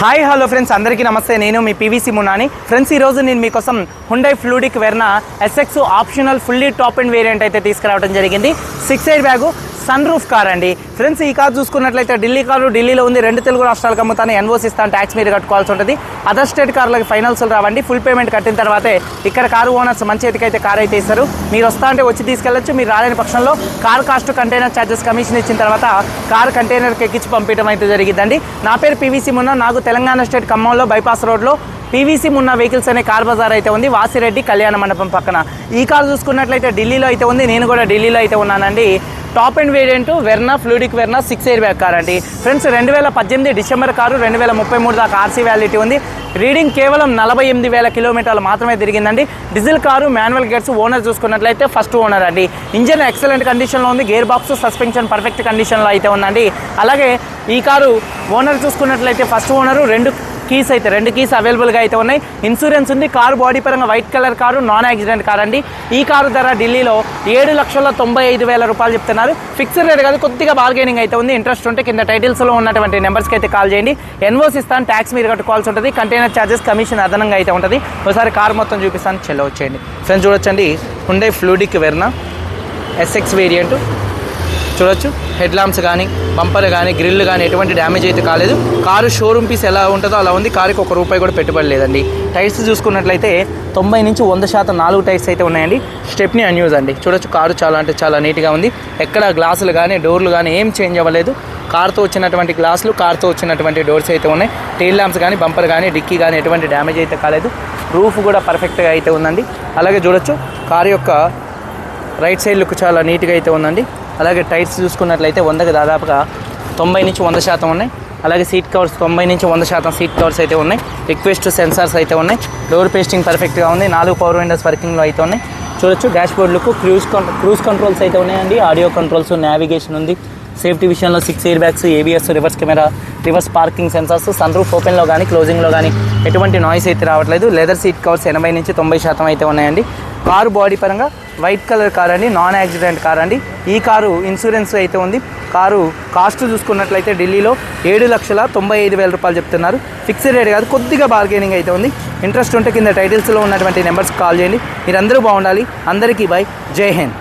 Hi hello friends. అందరికీ నమస్తే. నేను మీ పీవీసీ మున్నాని. ఫ్రెండ్స్ ఈ రోజు నేను మీకోసం Hyundai fluidic Verna SX optional fully top end variant అయితే తీసుకురావడం జరిగింది. Six air bag sunroof car అండి. ఫ్రెండ్స్ ఈ కార్ చూసుకున్నట్లయితే ఢిల్లీ కారు ఢిల్లీలో ఉంది. రెండు తెలుగు రాష్ట్రాలకు అమ్ముతాను ఎన్ఓసి ఇస్తాను ట్యాక్స్ మీరు కట్టుకోవాల్సి ఉంటుంది. అదర్ స్టేట్ కార్లకి ఫైనల్స్ రావండి. ఫుల్ పేమెంట్ కట్టిన తర్వాతే ఇక్కడ కారు ఓనర్స్ మంచి చేతికైతే కార్ అయితే ఇస్తారు. మీరు వస్తా అంటే వచ్చి తీసుకెళ్ళొచ్చు మీరు రాలేని పక్షంలో car cost container charges commission ఇచ్చిన తర్వాత కార్ కంటైనర్కి ఎక్కించి పంపించడం అయితే జరిగిందండి నా పేరు పీవీసీ మున్నా. నాకు తెలంగాణ స్టేట్ ఖమ్మంలో బైపాస్ రోడ్లో పీవీసీ మున్న వెహికల్స్ అనే కార్ బజార్ అయితే ఉంది. వాసిరెడ్డి కళ్యాణ మండపం పక్కన. ఈ కార్ చూసుకున్నట్లయితే ఢిల్లీలో అయితే ఉంది. నేను కూడా ఢిల్లీలో అయితే ఉన్నానండి. Top end variant Verna fluidic Verna six airbag car అండి. ఫ్రెండ్స్ రెండు వేల పద్దెనిమిది డిసెంబర్ కారు రెండు వేల ముప్పై మూడు దాకా ఆర్సీ వ్యాలిటీ ఉంది. రీడింగ్ కేవలం నలభై ఎనిమిది వేల కిలోమీటర్లు మాత్రమే తిరిగిందండి. Diesel car manual gears owner చూసుకున్నట్లయితే ఫస్ట్ ఓనర్ అండి. ఇంజన్ ఎక్సలెంట్ కండిషన్లో ఉంది. గేర్ బాక్స్ సస్పెన్షన్ పర్ఫెక్ట్ కండిషన్లో అయితే ఉందండి. అలాగే ఈ కారు ఓనర్ చూసుకున్నట్లయితే ఫస్ట్ ఓనరు రెండు కీస్ అయితే రెండు కీస్ అవైలబుల్గా అయితే ఉన్నాయి. ఇన్సూరెన్స్ ఉంది కారు బాడీ పరంగా white colour car non accident car అండి. ఈ కారు ధర ఢిల్లీలో ఏడు లక్షల తొంభై ఐదు వేల రూపాయలు చెప్తున్నారు. ఫిక్స్డ్ రేట్ కాదు కొద్దిగా బార్గెనింగ్ అయితే ఉంది. ఇంట్రెస్ట్ ఉంటే కింద టైటిల్స్లో ఉన్నటువంటి నెంబర్స్కి అయితే కాల్ చేయండి. ఎన్ఓసి ఇస్తాను ట్యాక్స్ మీరు కట్టుకోవాల్సి ఉంటుంది. కంటైనర్ ఛార్జెస్ కమిషన్ అదనంగా అయితే ఉంటుంది. ఒకసారి కార్ మొత్తం చూపిస్తాను చెల్లవచ్చేయండి ఫ్రెండ్స్ చూడొచ్చండి. ఉండే ఫ్లూడిక్ వెర్నా ఎస్ఎక్స్ వేరియంట్ చూడొచ్చు. హెడ్ ల్యాంప్స్ కానీ బంపర్ కానీ గ్రిల్ కానీ ఎటువంటి డ్యామేజ్ అయితే కాలేదు. కారు షోరూమ్ పీస్ ఎలా ఉంటుందో అలా ఉంది. కారుకి ఒక రూపాయి కూడా పెట్టుబడి లేదండి టైర్స్ చూసుకున్నట్లయితే తొంభై నుంచి వంద శాతం నాలుగు టైర్స్ అయితే ఉన్నాయండి. స్టెప్ని అన్యూజ్ అండి. చూడొచ్చు కారు చాలా అంటే చాలా నీట్గా ఉంది. ఎక్కడ గ్లాసులు కానీ డోర్లు కానీ ఏం చేంజ్ అవ్వలేదు. కార్తో వచ్చినటువంటి గ్లాసులు కార్తో వచ్చినటువంటి డోర్స్ అయితే ఉన్నాయి. టైల్ ల్యాంప్స్ కానీ బంపర్ కానీ డిక్కీ కానీ ఎటువంటి డ్యామేజ్ అయితే కాలేదు. రూఫ్ కూడా పర్ఫెక్ట్గా అయితే ఉందండి. అలాగే చూడొచ్చు కారు యొక్క రైట్ సైడ్ లుక్ చాలా నీట్గా అయితే ఉందండి. అలాగే టైర్స్ చూసుకున్నట్లయితే వందకి దాదాపుగా తొంభై నుంచి వంద శాతం ఉన్నాయి. అలాగే సీట్ కవర్స్ తొంభై నుంచి వంద శాతం సీట్ కవర్స్ అయితే ఉన్నాయి. రిక్వెస్ట్ సెన్సార్స్ అయితే ఉన్నాయి. డోర్ పేస్టింగ్ పర్ఫెక్ట్గా ఉంది. నాలుగు పవర్ విండోస్ వర్కింగ్లో అయితే ఉన్నాయి. చూడొచ్చు డాష్ బోర్డులకు లుక్ క్రూజ్ క్రూజ్ కంట్రోల్స్ అయితే ఉన్నాయండి. ఆడియో కంట్రోల్స్ నావిగేషన్ ఉంది. సేఫ్టీ విషయంలో six airbags ABS reverse camera reverse parking sensors sunroof ఓపెన్లో కానీ క్లోజింగ్లో కానీ ఎటువంటి నాయిస్ అయితే రావట్లేదు. లెదర్ సీట్ కవర్స్ ఎనభై నుంచి తొంభై శాతం అయితే ఉన్నాయండి. కారు బాడీ పరంగా వైట్ కలర్ కార్ అండి నాన్ యాక్సిడెంట్ కార్ అండి. ఈ కారు ఇన్సూరెన్స్ అయితే ఉంది. కారు కాస్ట్ చూసుకున్నట్లయితే ఢిల్లీలో ఏడు లక్షల తొంభై ఐదు వేల రూపాయలు చెప్తున్నారు. ఫిక్స్డ్ రేట్ కాదు కొద్దిగా బార్గెనింగ్ అయితే ఉంది. ఇంట్రెస్ట్ ఉంటే కింద టైటిల్స్లో ఉన్నటువంటి నెంబర్స్ కాల్ చేయండి. మీరందరూ బాగుండాలి. అందరికీ బై జై హింద్.